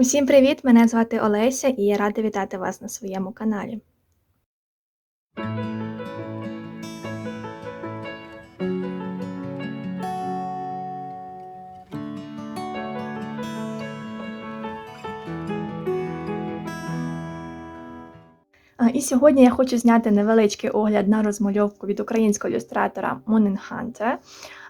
Усім привіт! Мене звати Олеся і я рада вітати вас на своєму каналі. І сьогодні я хочу зняти невеличкий огляд на розмальовку від українського ілюстратора.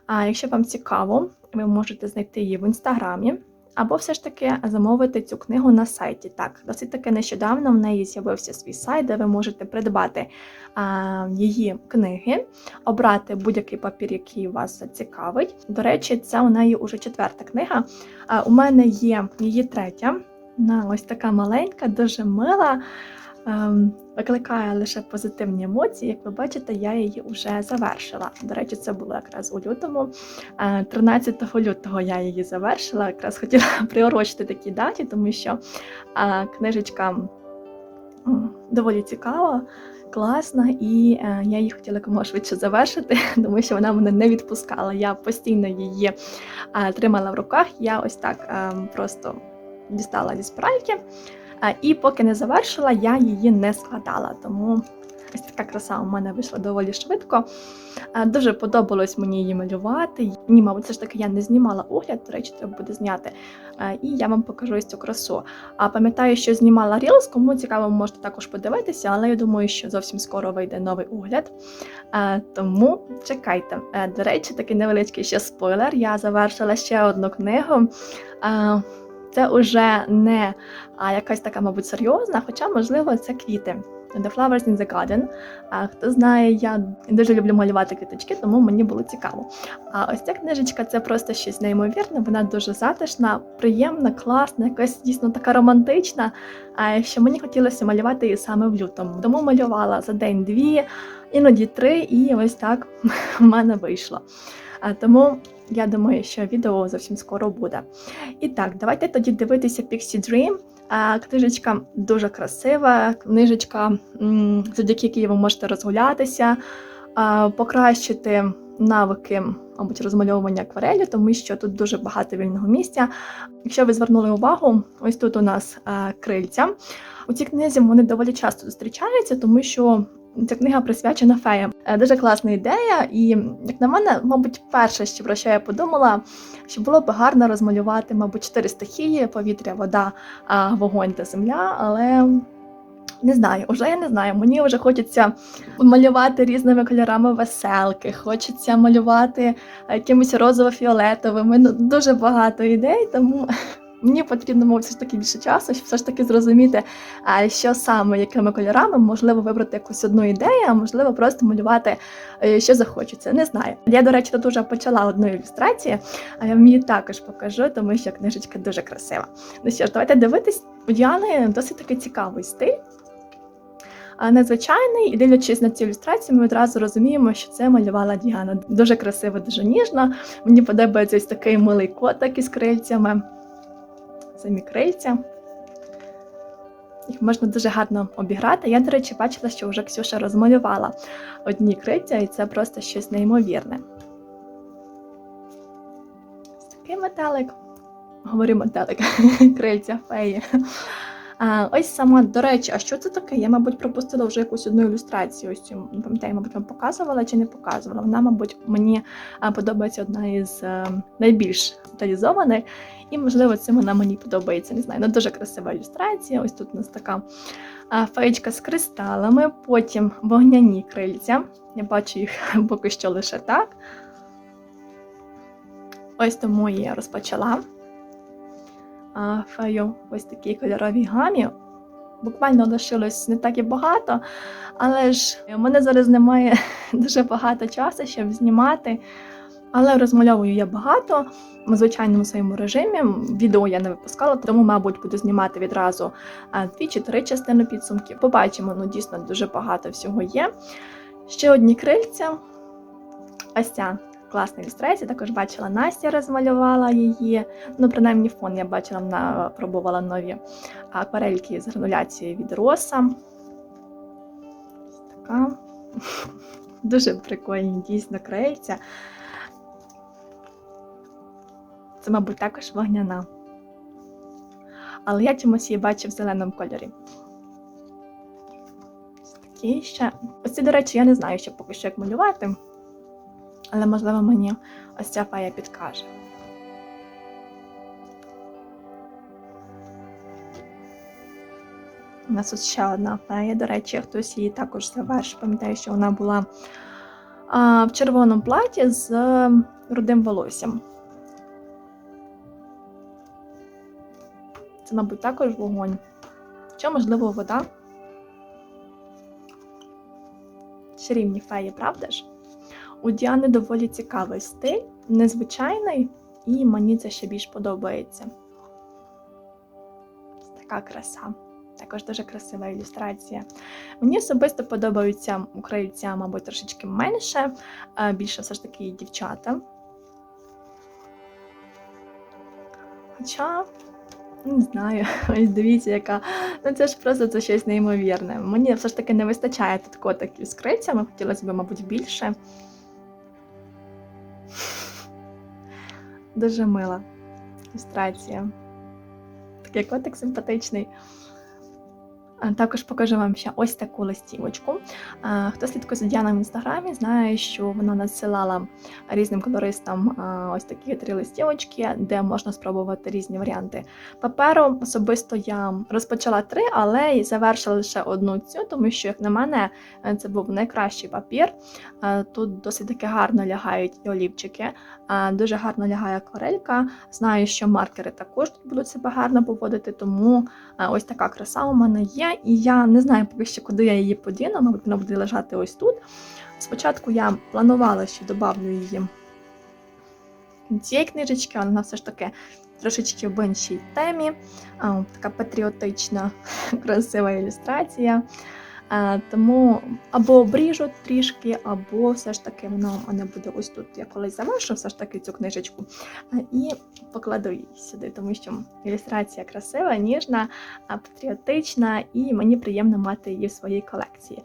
А якщо вам цікаво, ви можете знайти її в інстаграмі. Або все ж таки замовити цю книгу на сайті. Так, досить таки нещодавно в неї з'явився свій сайт, де ви можете придбати а, її книги, обрати будь-який папір, який вас зацікавить. До речі, це у неї уже четверта книга. А, у мене є її третя. Вона ось така маленька, дуже мила. Ем, викликає лише позитивні емоції. Як ви бачите, я її вже завершила. До речі, це було якраз у лютому. Е, 13 лютого я її завершила. Якраз хотіла приурочити такі даті, тому що е, книжечка доволі цікава. Класна, і е, я її хотіла якомога швидше завершити, тому що вона мене не відпускала. Я постійно її е, тримала в руках. Я ось так е, просто дістала зі спрайки. І поки не завершила, я її не складала. Тому ось така краса у мене вийшла доволі швидко. Дуже подобалось мені її малювати. Ні, мабуть, все ж таки я не знімала огляд, до речі, треба буде зняти. І я вам покажу ось цю красу. А пам'ятаю, що знімала Reels, кому цікаво, можете також подивитися, але я думаю, що зовсім скоро вийде новий огляд. Тому чекайте. Е, До речі, такий невеличкий ще спойлер. Я завершила ще одну книгу. Це вже не якась така, мабуть, серйозна, хоча, можливо, це квіти. The Flowers in the Garden. А, хто знає, я дуже люблю малювати квіточки, тому мені було цікаво. А ось ця книжечка це просто щось неймовірне, вона дуже затишна, приємна, класна, якась дійсно така романтична. Що мені хотілося малювати її саме в лютому. Тому малювала за день-дві, іноді три, і ось так в мене вийшло. Тому я думаю, що відео зовсім скоро буде. І так, давайте тоді дивитися Pixie Dream. Книжечка дуже красива, книжечка, завдяки якій ви можете розгулятися, покращити навики, мабуть, розмальовування акварелі, тому що тут дуже багато вільного місця. Якщо ви звернули увагу, ось тут у нас крильця. У цій книзі вони доволі часто зустрічаються, тому що ця книга присвячена феям. Е, Дуже класна ідея, і як на мене, мабуть, перше, що про що я подумала, що було б гарно розмалювати, мабуть, чотири стихії: повітря, вода, вогонь та земля, але. Не знаю, уже я не знаю. Мені вже хочеться малювати різними кольорами веселки, хочеться малювати якимись розово-фіолетовими. Ну, дуже багато ідей, тому мені потрібно мабуть, все ж таки більше часу, щоб все ж таки зрозуміти, що саме, якими кольорами, можливо, вибрати якусь одну ідею, а можливо, просто малювати, е, що захочеться. Не знаю. Я, до речі, тут вже почала одну ілюстрацію, а я її також покажу, тому що книжечка дуже красива. Ну що ж, давайте дивитись. У Діани досить таки цікавий стиль. Незвичайний, і дивлячись на цю ілюстрацію, ми одразу розуміємо, що це малювала Діана. Дуже красиво, дуже ніжно. Мені подобається ось такий милий котик із крильцями. Самі крильця. Їх можна дуже гарно обіграти. Я, до речі, бачила, що вже Ксюша розмалювала одні крильця, і це просто щось неймовірне. Ось такий метелик. Говорю метелик, крильця феї. Ось сама, до речі, а що це таке? Я, мабуть, пропустила вже якусь одну ілюстрацію. Ось цю, не пам'ятаю, мабуть, вам показувала чи не показувала. Вона, мабуть, мені подобається одна із е, найбільш деталізованих. І, можливо, цим вона мені подобається. Не знаю, ну дуже красива ілюстрація. Ось тут у нас така феєчка з кристалами, потім вогняні крильця. Я бачу їх поки що лише так. Ось тому я розпочала фею ось такій кольоровій гамі. Буквально лишилось не так і багато, але ж у мене зараз немає дуже багато часу, щоб знімати. Але розмальовую я багато в звичайному своєму режимі. Відео я не випускала, тому, мабуть, буду знімати відразу дві чи три частини підсумків. Побачимо, ну дійсно дуже багато всього є. Ще одні крильця. Ось ця класна ілюстрація. Також бачила Настя розмалювала її. Ну, принаймні, фон я бачила, вона пробувала нові акварельки з грануляцією від роса. Ось така. Дуже прикольні, дійсно, крильця. Це, мабуть, також вогняна. але я чомусь її бачу в зеленому кольорі. Ось Такі ще. Оці, до речі, я не знаю ще поки що як малювати, але можливо мені ось ця фея підкаже. У нас тут ще одна фея, до речі, хтось її також завершив. Пам'ятаю, що вона була а, в червоному платі з рудим волоссям. Це, мабуть, також вогонь. Чи, можливо, вода. Чарівні феї, правда ж? У Діани доволі цікавий стиль, незвичайний, і мені це ще більш подобається. Така краса. Також дуже красива ілюстрація. Мені особисто подобаються у крильця, мабуть, трошечки менше, більше все ж таки дівчата. Хоча, не знаю, ось дивіться, яка. Ну це ж просто це щось неймовірне. Мені все ж таки не вистачає тут котиків з крильцями, хотілося б, мабуть, більше. Дуже мила ілюстрація. Такий котик симпатичний. Також покажу вам ще ось таку листівочку. Хто слідкує за Діаною в інстаграмі, знає, що вона надсилала різним колористам ось такі три листівочки, де можна спробувати різні варіанти паперу. Особисто я розпочала три, але й завершила лише одну цю, тому що, як на мене, е, це був найкращий папір. Е, Тут досить таки гарно лягають і олівчики, дуже гарно лягає акварелька. Знаю, що маркери також будуть себе гарно поводити, тому Ось така краса у мене є, і я не знаю поки що, куди я її подіну, мабуть, вона буде лежати ось тут. Спочатку я планувала, що додавлю її цієї книжечки, але вона все ж таки трошечки в іншій темі. Така патріотична, красива ілюстрація. А, Тому або обріжу трішки, або все ж таки вона у мене буде ось тут. Я колись завершу все ж таки цю книжечку і покладу її сюди, тому що ілюстрація красива, ніжна, патріотична, і мені приємно мати її в своїй колекції.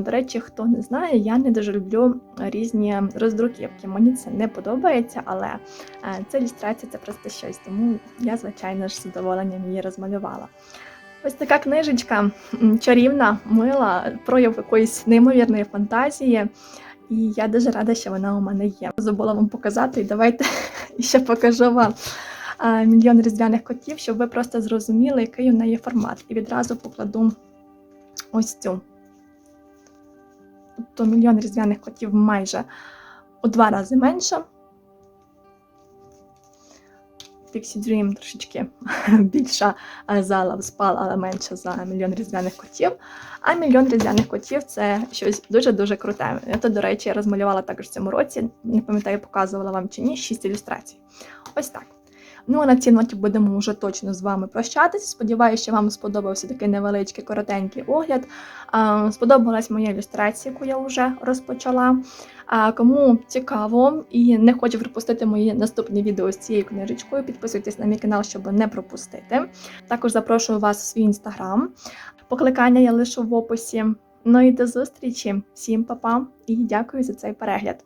До речі, хто не знає, я не дуже люблю різні роздруківки. Мені це не подобається, але е, ця ілюстрація це просто щось, тому я, звичайно ж, з задоволенням її розмалювала. Ось така книжечка чарівна, мила, прояв якоїсь неймовірної фантазії. І я дуже рада, що вона у мене є. Забула вам показати, і давайте ще покажу вам мільйон різдвяних котів, щоб ви просто зрозуміли, який у неї формат. І відразу покладу ось цю. Тобто мільйон різдвяних котів майже у два рази менше. Pixie Dream трошечки більша зала зала спал, але менша за мільйон різдвяних котів. А мільйон різдвяних котів це щось дуже-дуже круте. Я то, до речі, розмалювала також в цьому році. Не пам'ятаю, показувала вам чи ні, 6 ілюстрацій. Ось так. Ну а на цій ноті будемо вже точно з вами прощатися. Сподіваюся, що вам сподобався такий невеличкий коротенький огляд. Сподобалась моя ілюстрація, яку я вже розпочала. А кому цікаво і не хоче пропустити мої наступні відео з цією книжечкою, підписуйтесь на мій канал, щоб не пропустити. Також запрошую вас в свій інстаграм. Покликання я лишу в описі. Ну і до зустрічі. Всім па-па і дякую за цей перегляд.